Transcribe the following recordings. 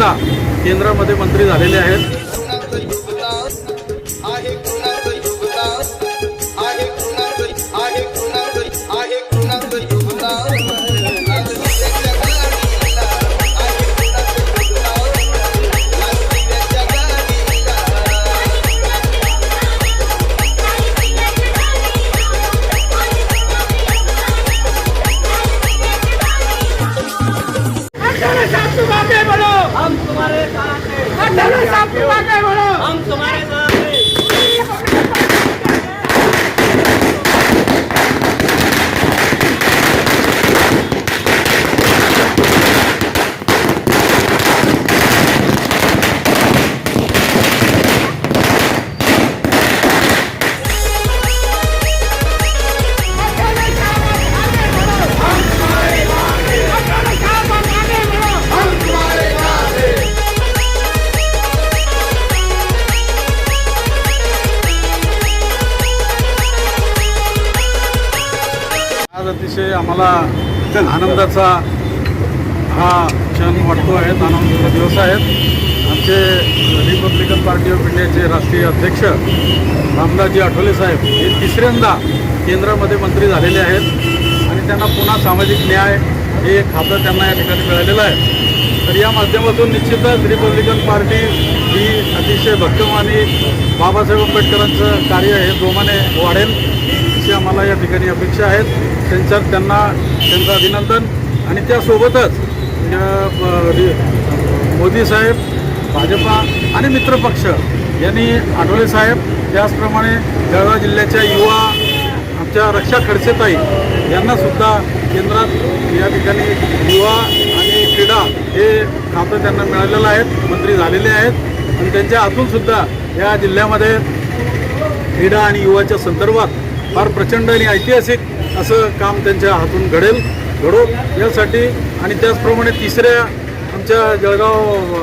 तिसऱ्यांदा केंद्रामध्ये मंत्री झालेले आहेत. आनंदाचा हा क्षण वाटतो आहे आनंदाचा दिवस आहेत आमचे रिपब्लिकन पार्टी ऑफ इंडियाचे राष्ट्रीय अध्यक्ष रामदासजी आठवले साहेब हे तिसऱ्यांदा केंद्रामध्ये मंत्री झालेले आहेत आणि त्यांना पुन्हा सामाजिक न्याय हे खातं त्यांना या ठिकाणी मिळालेलं आहे. तर या माध्यमातून निश्चितच रिपब्लिकन पार्टी ही अतिशय भक्कम आणि बाबासाहेब आंबेडकरांचं कार्य हे जोमाने वाढेल अशी आम्हाला या ठिकाणी अपेक्षा आहेत. त्यांच्यात त्यांना त्यांचं अभिनंदन. आणि त्यासोबतच मोदी साहेब भाजपा आणि मित्रपक्ष यांनी आठवले साहेब त्याचप्रमाणे जळगाव जिल्ह्याच्या युवा आमच्या रक्षा खडसेताई यांनासुद्धा केंद्रात या ठिकाणी युवा आणि क्रीडा हे खातं त्यांना मिळालेलं आहेत मंत्री झालेले आहेत. आणि त्यांच्या आतूनसुद्धा या जिल्ह्यामध्ये क्रीडा आणि युवाच्या संदर्भात फार प्रचंड आणि ऐतिहासिक असं काम त्यांच्या हातून घडेल घडो यासाठी. आणि त्याचप्रमाणे तिसऱ्या आमच्या जळगाव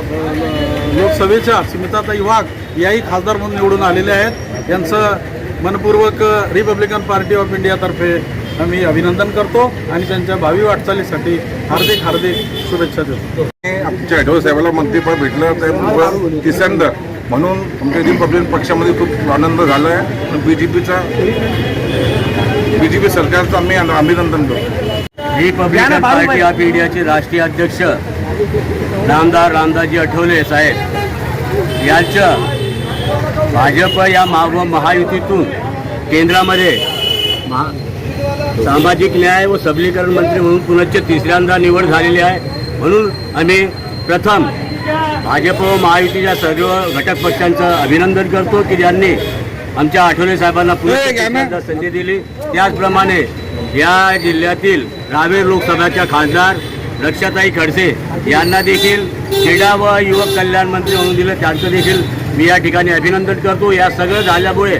लोकसभेच्या स्मिताताई वाघ याही खासदार म्हणून निवडून आलेल्या आहेत. यांचं मनपूर्वक रिपब्लिकन पार्टी ऑफ इंडियातर्फे आम्ही अभिनंदन करतो आणि त्यांच्या भावी वाटचालीसाठी हार्दिक हार्दिक शुभेच्छा देतो. आमच्या आठवले साहेबाला मंत्रीपद भेटलं ते तिसऱ्यांदा. म्हणून आमच्या रिपब्लिकन पक्षामध्ये खूप आनंद झाला आहे आणि बी जे पीचा बी जे पी सरकारचं आम्ही अभिनंदन करतो. रिपब्लिकन पार्टी ऑफ इंडियाचे राष्ट्रीय अध्यक्ष रामदार रामदासजी आठवले साहेब. यांचं भाजप या माव महायुतीतून केंद्रामध्ये महा- सामाजिक न्याय व सबलीकरण मंत्री म्हणून पुनश्च तिसऱ्यांदा निवड झालेली आहे. म्हणून आम्ही प्रथम भाजप व महायुतीच्या सर्व घटक पक्षांचं अभिनंदन करतो की ज्यांनी आमच्या आठवले साहेबांना पुन्हा संधी दिली. त्याचप्रमाणे या जिल्ह्यातील रावेर लोकसभाच्या खासदार रक्षाताई खडसे यांना देखील क्रीडा व युवक कल्याण मंत्री म्हणून दिलं. त्यांचं देखील मी या ठिकाणी अभिनंदन करतो. या सगळं झाल्यामुळे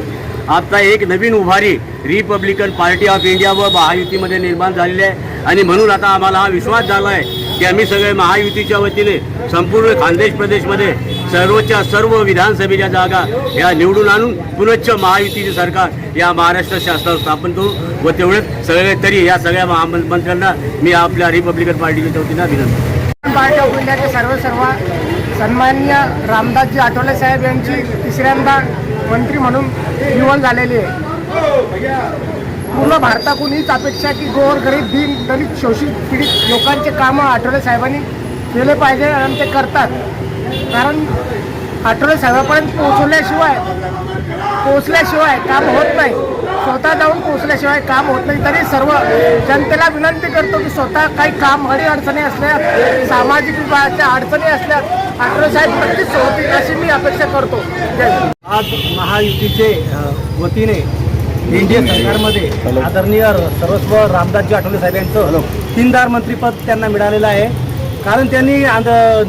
आता एक नवीन उभारी रिपब्लिकन पार्टी ऑफ इंडिया व महायुतीमध्ये निर्माण झालेली आहे. आणि म्हणून आता आम्हाला हा विश्वास झाला आहे की आम्ही सगळे महायुतीच्या वतीने संपूर्ण खानदेश प्रदेशमध्ये सर्वच्या सर्व विधानसभेच्या जागा या निवडून आणून पुनश्च महायुतीचे सरकार या महाराष्ट्र शासनावर स्थापन करू व तेवढेच सगळे तरी या सगळ्या महामंत्र्यांना मी आपल्या रिपब्लिकन पार्टीच्या वतीने अभिनंदन. पार्टी ऑफ सर्व सर्व सन्माननीय रामदासजी आठवले साहेब यांची तिसऱ्यांदा मंत्री म्हणून निवड झालेली आहे. पूर्ण भारतातून हीच अपेक्षा की गोर गरीब दिन दलित शोषित पीडित लोकांचे कामं आठवले साहेबांनी केले पाहिजे आणि ते करतात. कारण आठवले साहेबापर्यंत पोहोचवल्याशिवाय पोहोचल्याशिवाय काम होत नाही. स्वतः जाऊन पोहोचल्याशिवाय काम होत नाही. तरी सर्व जनतेला विनंती करतो की स्वतः काही काम हरी अडचणी असल्या सामाजिक विभागाच्या अडचणी असल्या आठवले साहेब नक्कीच होतील अशी मी अपेक्षा करतो. आज महायुतीचे वतीने एनडीए सरकारमध्ये आदरणीय सर्वस्व रामदासजी आठवले साहेब यांचं तीनदार मंत्रीपद त्यांना मिळालेलं आहे. कारण त्यांनी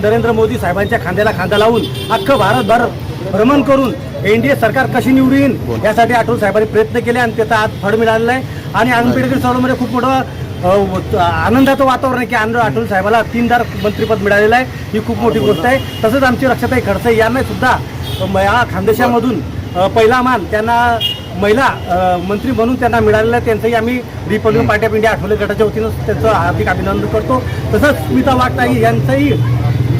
नरेंद्र मोदी साहेबांच्या खांद्याला खांदा लावून अख्खं भारतभर भ्रमण करून एनडीए सरकार कशी निवडून यासाठी आठवले साहेबांनी प्रयत्न केले आणि त्याचा आज फळ मिळालेला आहे. आणि आंबेडकर चळवळीमध्ये खूप मोठं आनंदाचं वातावरण आहे की आंध्र आठवले साहेबाला तीनदार मंत्रीपद मिळालेलं आहे. ही खूप मोठी गोष्ट आहे. तसंच आमची रक्षाताई खडसे यांना सुद्धा या खानदेशामधून पहिला मान त्यांना महिला मंत्री म्हणून त्यांना मिळालेलं आहे त्यांचंही आम्ही Republican party of India Athawale गटाच्या वतीनं त्यांचं हार्दिक अभिनंदन करतो. तसंच स्मिता वाघताई यांचंही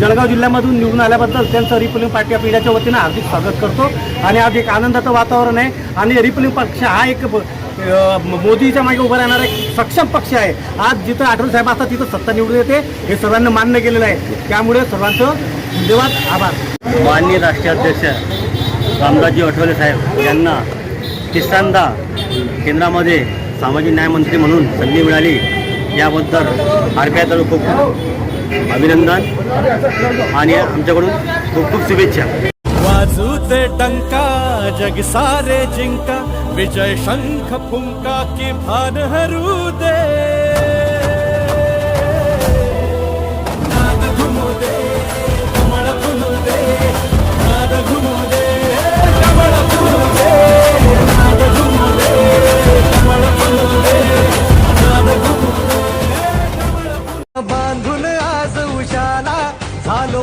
जळगाव जिल्ह्यामधून निवडून आल्याबद्दल त्यांचं रिपब्लिकन पार्टी ऑफ इंडियाच्या वतीनं हार्दिक स्वागत करतो. आणि आज एक आनंदाचं वातावरण आहे. आणि रिपब्लिकन पक्ष हा एक मोदीच्या मागे उभा राहणारा एक सक्षम पक्ष आहे. आज जिथं आठवले साहेब असतात तिथं सत्ता निवडून येते हे सर्वांना मान्य केलेलं आहे. त्यामुळे सर्वांचं धन्यवाद आभार. माननीय राष्ट्रीय अध्यक्ष रामदासजी आठवले साहेब यांना तिसऱ्यांदा केंद्रामध्ये सामाजिक न्यायमंत्री म्हणून संधी मिळाली. याबद्दल आर पी आय खूप अभिनंदन आणि आमच्याकडून खूप खूप शुभेच्छा. वाजू ते डंका जग सारे जिंका विजय शंख फुंका की भान हरू दे.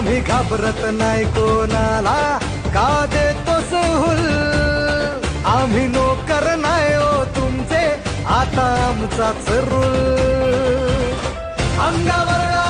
आम्ही घाबरत नाही कोणाला. का देतो सहूल? आम्ही नोकर नाही ओ तुमचे. आता आमचाच रूल. अंगावर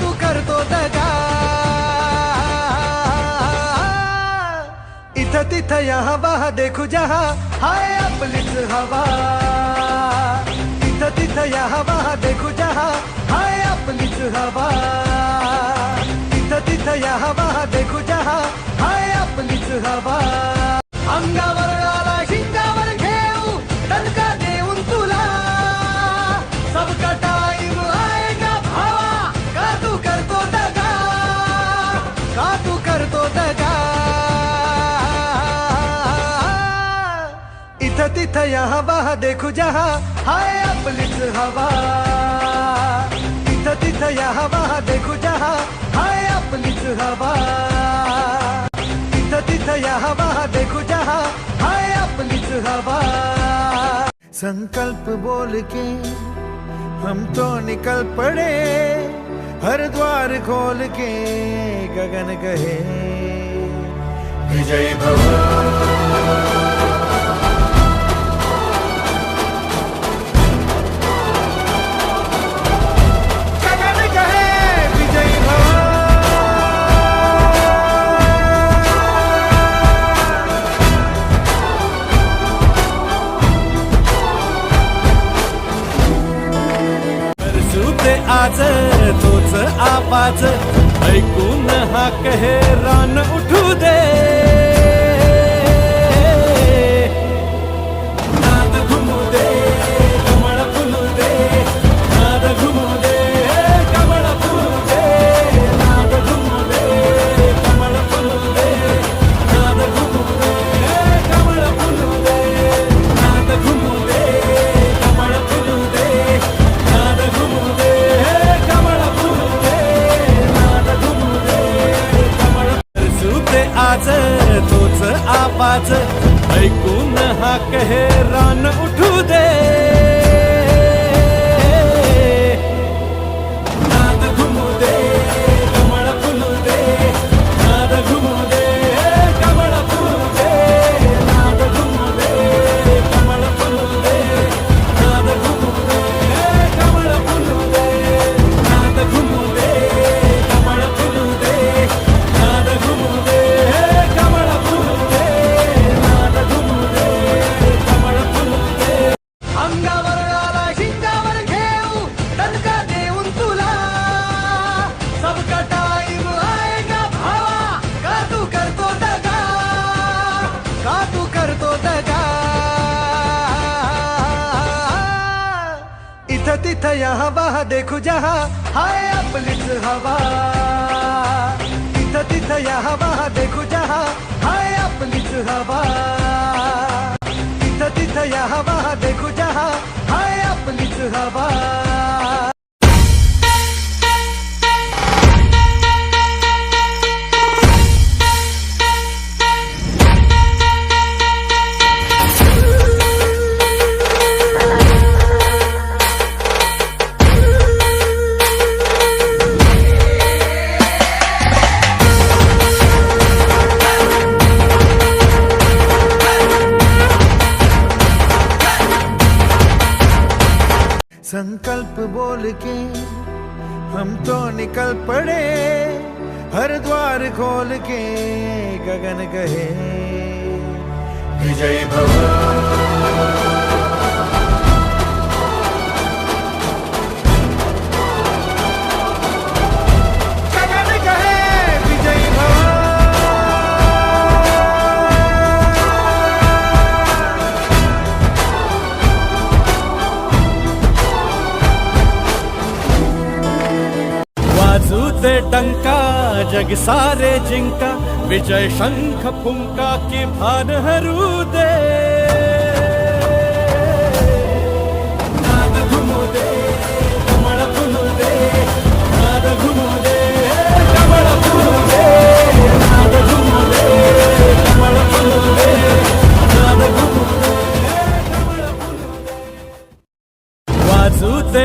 तू करतो दगा। इथं तिथं या हवा देखू जहा, हाय आपलीच हवा। इथं तिथं या हवा देखू जहा, हाय आपलीच हवा। इथं तिथं या हवा देखू जहा, हाय आपलीच हवा। अंगावर इथं तिथं या हवा देखू जहा। हाय आपलीच हवा। इथं तिथं या हवा देखू जहा। हाय आपलीच हवा। इथं तिथं या हवा देखू जहा। हाय आपलीच हवा। संकल्प बोल के हम तो निकल पड़े। हर द्वार खोल के गगन कहे विजय भव। आवाज ऐकून हा कहे रान इथं यहाँ, वहा देखू जहा। हाय आपलीच हवा। इथं तिथं यहाँ बाहा देखू जहा। हाय आपलीच हवा। इथं तिथं यहाँ बाहा देखू जहा। हाय आपलीच हवा। बोल के हम तो निकल पड़े हर द्वार खोल के गगन गए विजय भव जग सारे जिंका विजय शंख फुंका की भान हरू दे। वाजू ते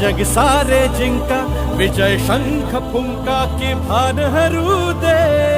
जग सारे जिंका विजय शंख फुंका की भान हरू दे।